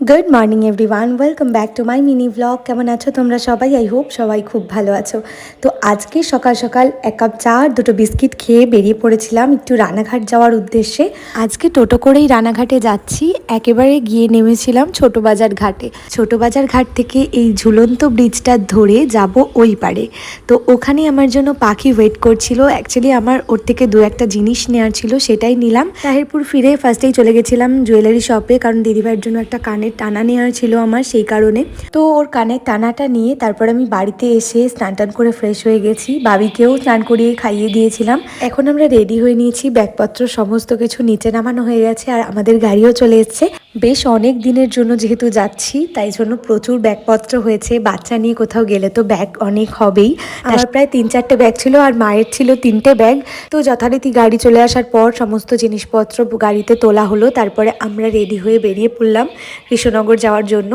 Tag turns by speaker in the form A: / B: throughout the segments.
A: Good morning every everyone welcome back to my mini blog কেমন আছো তোমরা সবাই? আই হোপ সবাই খুব ভালো আছো। তো আজকে সকাল সকাল এক কাপ চা আর দুটো বিস্কিট খেয়ে বেরিয়ে পড়েছিলাম একটু রানাঘাট যাওয়ার উদ্দেশ্যে। আজকে টোটো করেই রানাঘাটে যাচ্ছি। একেবারে গিয়ে নেমেছিলাম ছোট বাজার ঘাটে। ছোট বাজার ঘাট থেকে এই ঝুলন্ত ব্রিজটা ধরে যাব ওই পারে। তো ওখানে আমার জন্য পাখি ওয়েট করছিল। অ্যাকচুয়ালি আমার ওর থেকে দু একটা জিনিস নেওয়ার ছিল, সেটাই নিলাম। তাহিরপুর ফিরে ফার্স্টেই চলে গেছিলাম জুয়েলারি শপে কারণ দিদিভাইয়ের জন্য একটা কানের টানা নেওয়ার ছিল আমার সেই কারণে। তো ওর কানের টানাটা নিয়ে তারপর আমি বাড়িতে এসে স্নান টান করে ফ্রেশ হয়ে গেছি। বাবিকেও স্নান করিয়ে খাইয়ে দিয়েছিলাম। এখন আমরা রেডি হয়ে নিয়েছি ব্যাগপত্র সমস্ত কিছু নিচে নামানো হয়ে গেছে আর আমাদের গাড়িও চলে এসছে। বেশ অনেক দিনের জন্য যেহেতু যাচ্ছি তাই জন্য প্রচুর ব্যাগপত্র হয়েছে। বাচ্চা নিয়ে কোথাও গেলে তো ব্যাগ অনেক হবেই। আমার প্রায় তিন চারটে ব্যাগ ছিল আর মায়ের ছিল তিনটে ব্যাগ। তো যথারীতি গাড়ি চলে আসার পর সমস্ত জিনিসপত্র গাড়িতে তোলা হলো। তারপরে আমরা রেডি হয়ে বেরিয়ে পড়লাম। কৃষ্ণনগর যাওয়ার জন্য।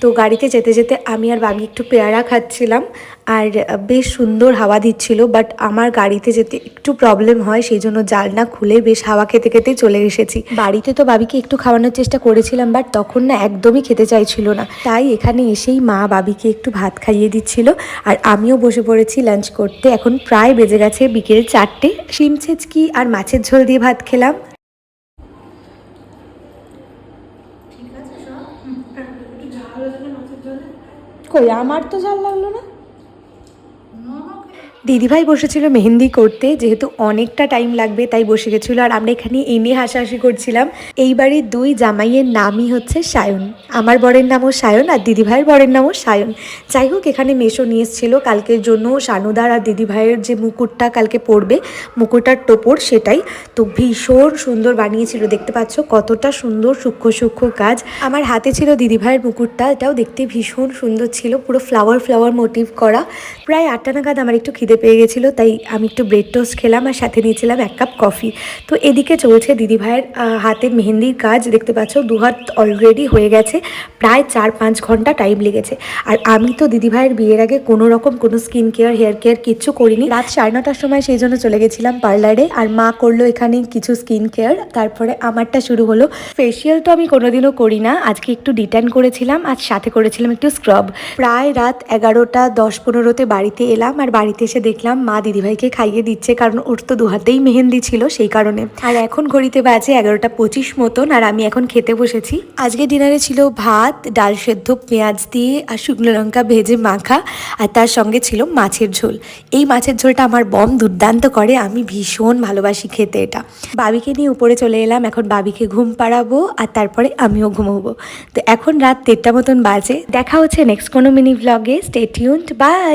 A: তো গাড়িতে যেতে যেতে আমি আর বাবি একটু পেয়ারা খাচ্ছিলাম। আর বেশ সুন্দর হাওয়া দিচ্ছিল বাট আমার গাড়িতে যেতে একটু প্রবলেম হয় সেই জন্য জালনা খুলে বেশ হাওয়া খেতে খেতে চলে এসেছি। বাড়িতে তো বাবিকে একটু খাওয়ানোর চেষ্টা করেছিলাম বাট তখন না একদমই খেতে চাইছিল না। তাই এখানে এসেই মা বাবিকে একটু ভাত খাইয়ে দিচ্ছিল, আর আমিও বসে পড়েছি লাঞ্চ করতে। এখন প্রায় বেজে গেছে বিকেল চারটে। শিম ছেচকি আর মাছের ঝোল দিয়ে ভাত খেলাম? কই আমার তো ঝাল লাগল না? দিদিভাই বসেছিল মেহেন্দি করতে, যেহেতু অনেকটা টাইম লাগবে তাই বসে গেছিল। আর আমরা এখানে এনে হাসাহাসি করছিলাম। এই বাড়ির দুই জামাইয়ের নামই হচ্ছে সায়ন। আমার বরের নামও সায়ন আর দিদিভাইয়ের বরের নামও সায়ন। যাই হোক, এখানে মেশো নিয়ে এসেছিল। কালকের জন্য সানুদার আর দিদিভাইয়ের যে মুকুটটা কালকে পড়বে মুকুটার টোপর সেটাই। তো ভীষণ সুন্দর বানিয়েছিল, দেখতে পাচ্ছ কতটা সুন্দর সূক্ষ্ম সূক্ষ্ম কাজ। আমার হাতে ছিল দিদিভাইয়ের মুকুটটা, এটাও দেখতে ভীষণ সুন্দর ছিল। পুরো ফ্লাওয়ার ফ্লাওয়ার মোটিভ করা। প্রায় আটটা নাগাদ আমার একটু খিদে পেয়ে গেছিল, তাই আমি একটু ব্রেড টোস্ট খেলাম আর সাথে নিয়েছিলাম এক কাপ কফি তো এদিকে চলছে দিদিভাইয়ের হাতে মেহেন্দির কাজ, দেখতে পাচ্ছ দু হাত অলরেডি হয়ে গেছে, প্রায় চার পাঁচ ঘণ্টা টাইম লেগেছে। আর আমি তো দিদিভাইয়ের বিয়ের আগে কোনো রকম কোনো স্কিন কেয়ার হেয়ার কেয়ার কিচ্ছু করিনি। রাত সাড়ে নটার সময় সেই জন্য চলে গেছিলাম পার্লারে আর মা করল এখানে কিছু স্কিন কেয়ার তারপরে আমারটা শুরু হলো। ফেসিয়াল তো আমি কোনোদিনও করি না, আজকে একটু ডিটার্ন করেছিলাম, আর সাথে করেছিলাম একটু স্ক্রাব প্রায় রাত এগারোটা দশ পনেরোতে বাড়িতে এলাম, আর বাড়িতে এসে দেখলাম মা দিদিভাইকে খাইয়ে দিচ্ছে কারণ ওর তো দুহাতেই মেহেন্দি ছিল সেই কারণে। আর এখন ঘড়িতে বাজে এগারোটা পঁচিশ মতন আর আমি এখন খেতে বসেছি। আজকে ডিনারে ছিল ভাত, ডাল সেদ্ধ, পেঁয়াজ দিয়ে আর শুকনো লঙ্কা ভেজে মাখা আর তার সঙ্গে ছিল মাছের ঝোল। এই মাছের ঝোলটা আমার বম দুর্দান্ত করে, আমি ভীষণ ভালোবাসি খেতে এটা। বাবিকে নিয়ে উপরে চলে এলাম, এখন বাবিকে ঘুম পাড়াবো আর তারপরে আমিও ঘুমোবো। তো এখন রাত দেড়টা মতন বাজে, দেখা হচ্ছে নেক্সট কোনো মিনি ব্লগে স্টেটিউন্ড বাই